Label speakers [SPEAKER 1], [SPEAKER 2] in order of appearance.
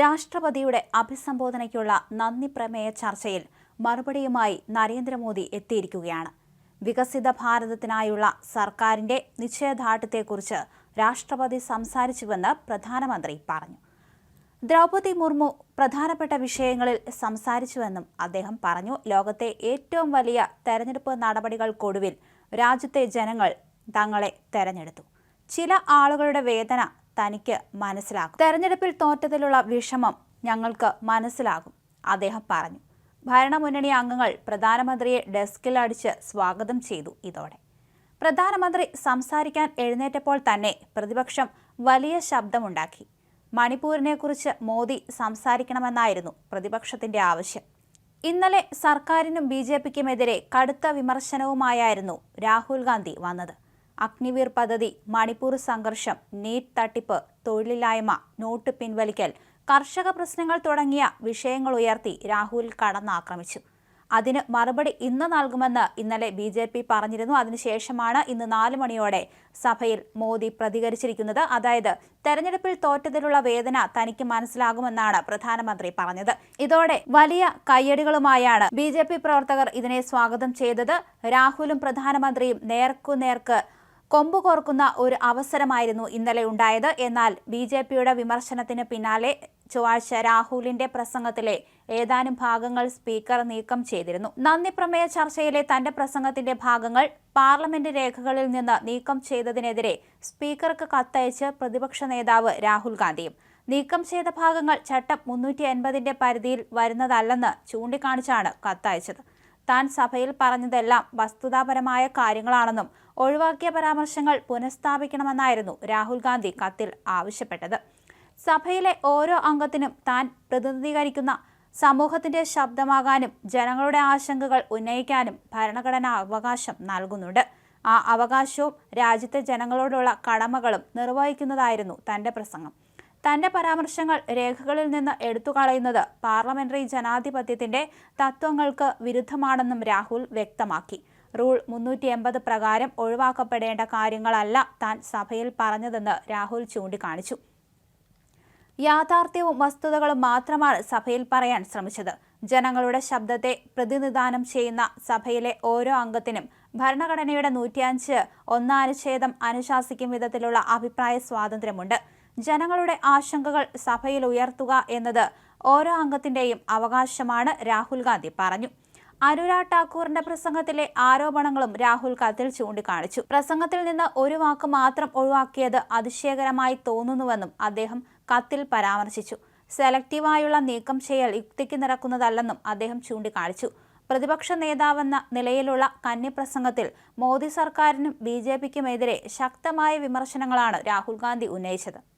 [SPEAKER 1] രാഷ്ട്രപതിയുടെ അഭിസംബോധനയ്ക്കുള്ള നന്ദി പ്രമേയ ചർച്ചയിൽ മറുപടിയുമായി നരേന്ദ്രമോദി എത്തിയിരിക്കുകയാണ്. വികസിത ഭാരതത്തിനായുള്ള സർക്കാരിന്റെ നിശ്ചയദാർഢ്യത്തെക്കുറിച്ച് രാഷ്ട്രപതി സംസാരിച്ചുവെന്ന് പ്രധാനമന്ത്രി പറഞ്ഞു. ദ്രൗപതി മുർമു പ്രധാനപ്പെട്ട വിഷയങ്ങളിൽ സംസാരിച്ചുവെന്നും അദ്ദേഹം പറഞ്ഞു. ലോകത്തെ ഏറ്റവും വലിയ തെരഞ്ഞെടുപ്പ് നടപടികൾക്കൊടുവിൽ രാജ്യത്തെ ജനങ്ങൾ തങ്ങളെ തെരഞ്ഞെടുത്തു. ചില ആളുകളുടെ വേദന തനിക്ക് മനസ്സിലാകും. തെരഞ്ഞെടുപ്പിൽ തോറ്റതിലുള്ള വിഷമം ഞങ്ങൾക്ക് മനസ്സിലാകും അദ്ദേഹം പറഞ്ഞു. ഭരണമുന്നണി അംഗങ്ങൾ പ്രധാനമന്ത്രിയെ ഡെസ്കിൽ അടിച്ച് സ്വാഗതം ചെയ്തു ഇതോടെ. പ്രധാനമന്ത്രി സംസാരിക്കാൻ എഴുന്നേറ്റപ്പോൾ തന്നെ പ്രതിപക്ഷം വലിയ ശബ്ദമുണ്ടാക്കി. മണിപ്പൂരിനെക്കുറിച്ച് മോദി സംസാരിക്കണമെന്നായിരുന്നു പ്രതിപക്ഷത്തിന്റെ ആവശ്യം. ഇന്നലെ സർക്കാരിനും ബി ജെ പിക്കുമെതിരെ കടുത്ത വിമർശനവുമായായിരുന്നു രാഹുൽ ഗാന്ധി വന്നത്. അഗ്നിവീർ പദ്ധതി മണിപ്പൂർ സംഘർഷം നീറ്റ് തട്ടിപ്പ് തൊഴിലില്ലായ്മ നോട്ട് പിൻവലിക്കൽ കർഷക പ്രശ്നങ്ങൾ തുടങ്ങിയ വിഷയങ്ങൾ ഉയർത്തി രാഹുൽ കടന്നാക്രമിച്ചു. അതിന് മറുപടി ഇന്ന് നൽകുമെന്ന് ഇന്നലെ ബി ജെ പി പറഞ്ഞിരുന്നു. അതിനുശേഷമാണ് ഇന്ന് നാല് മണിയോടെ സഭയിൽ മോദി പ്രതികരിച്ചിരിക്കുന്നത്. അതായത് തെരഞ്ഞെടുപ്പിൽ തോറ്റതിലുള്ള വേദന തനിക്ക് മനസ്സിലാകുമെന്നാണ് പ്രധാനമന്ത്രി പറഞ്ഞത്. ഇതോടെ വലിയ കയ്യടികളുമായാണ് ബി പ്രവർത്തകർ ഇതിനെ സ്വാഗതം ചെയ്തത്. രാഹുലും പ്രധാനമന്ത്രിയും നേർക്കുനേർക്ക് കൊമ്പ് കോർക്കുന്ന ഒരു അവസരമായിരുന്നു ഇന്നലെ ഉണ്ടായത്. എന്നാൽ ബി ജെ പിയുടെ വിമർശനത്തിന് പിന്നാലെ ചൊവ്വാഴ്ച രാഹുലിന്റെ പ്രസംഗത്തിലെ ഏതാനും ഭാഗങ്ങൾ സ്പീക്കർ നീക്കം ചെയ്തിരുന്നു. നന്ദി പ്രമേയ ചർച്ചയിലെ തന്റെ പ്രസംഗത്തിന്റെ ഭാഗങ്ങൾ പാർലമെന്റ് രേഖകളിൽ നിന്ന് നീക്കം ചെയ്തതിനെതിരെ സ്പീക്കർക്ക് കത്തയച്ച് പ്രതിപക്ഷ നേതാവ് രാഹുൽ ഗാന്ധിയും. നീക്കം ചെയ്ത ഭാഗങ്ങൾ ചട്ടം മുന്നൂറ്റി എൺപതിന്റെ പരിധിയിൽ വരുന്നതല്ലെന്ന് ചൂണ്ടിക്കാണിച്ചാണ് കത്തയച്ചത്. താൻ സഭയിൽ പറഞ്ഞതെല്ലാം വസ്തുതാപരമായ കാര്യങ്ങളാണെന്നും ഒഴിവാക്കിയ പരാമർശങ്ങൾ പുനഃസ്ഥാപിക്കണമെന്നായിരുന്നു രാഹുൽ ഗാന്ധി കത്തിൽ ആവശ്യപ്പെട്ടത്. സഭയിലെ ഓരോ അംഗത്തിനും താൻ പ്രതിനിധീകരിക്കുന്ന സമൂഹത്തിന്റെ ശബ്ദമാകാനും ജനങ്ങളുടെ ആശങ്കകൾ ഉന്നയിക്കാനും ഭരണഘടനാ അവകാശം നൽകുന്നുണ്ട്. ആ അവകാശവും രാജ്യത്തെ ജനങ്ങളോടുള്ള കടമകളും നിർവഹിക്കുന്നതായിരുന്നു തന്റെ പ്രസംഗം. തന്റെ പരാമർശങ്ങൾ രേഖകളിൽ നിന്ന് എടുത്തുകളയുന്നത് പാർലമെന്ററി ജനാധിപത്യത്തിന്റെ തത്വങ്ങൾക്ക് വിരുദ്ധമാണെന്നും രാഹുൽ വ്യക്തമാക്കി. റൂൾ മുന്നൂറ്റി എൺപത് പ്രകാരം ഒഴിവാക്കപ്പെടേണ്ട കാര്യങ്ങളല്ല താൻ സഭയിൽ പറഞ്ഞതെന്ന് രാഹുൽ ചൂണ്ടിക്കാണിച്ചു. യാഥാർത്ഥ്യവും വസ്തുതകളും മാത്രമാണ് സഭയിൽ പറയാൻ ശ്രമിച്ചത്. ജനങ്ങളുടെ ശബ്ദത്തെ പ്രതിനിധാനം ചെയ്യുന്ന സഭയിലെ ഓരോ അംഗത്തിനും ഭരണഘടനയുടെ നൂറ്റിയഞ്ച് ഒന്നാനുച്ഛേദം അനുശാസിക്കും വിധത്തിലുള്ള അഭിപ്രായ സ്വാതന്ത്ര്യമുണ്ട്. ജനങ്ങളുടെ ആശങ്കകൾ സഭയിൽ ഉയർത്തുക എന്നത് ഓരോ അംഗത്തിന്റെയും അവകാശമാണ് രാഹുൽ ഗാന്ധി പറഞ്ഞു. അനുരാഗ് ഠാക്കൂറിന്റെ പ്രസംഗത്തിലെ ആരോപണങ്ങളും രാഹുൽ കത്തിൽ ചൂണ്ടിക്കാണിച്ചു. പ്രസംഗത്തിൽ നിന്ന് ഒരു വാക്ക് മാത്രം ഒഴിവാക്കിയത് അതിശയകരമായി തോന്നുന്നുവെന്നും അദ്ദേഹം കത്തിൽ പരാമർശിച്ചു. സെലക്റ്റീവായുള്ള നീക്കം ചെയ്യൽ യുക്തിക്ക് നിറക്കുന്നതല്ലെന്നും അദ്ദേഹം ചൂണ്ടിക്കാണിച്ചു. പ്രതിപക്ഷ നേതാവെന്ന നിലയിലുള്ള കന്നിപ്രസംഗത്തിൽ മോദി സർക്കാരിനും ബി ജെ പിക്കുമെതിരെ ശക്തമായ വിമർശനങ്ങളാണ് രാഹുൽ ഗാന്ധി ഉന്നയിച്ചത്.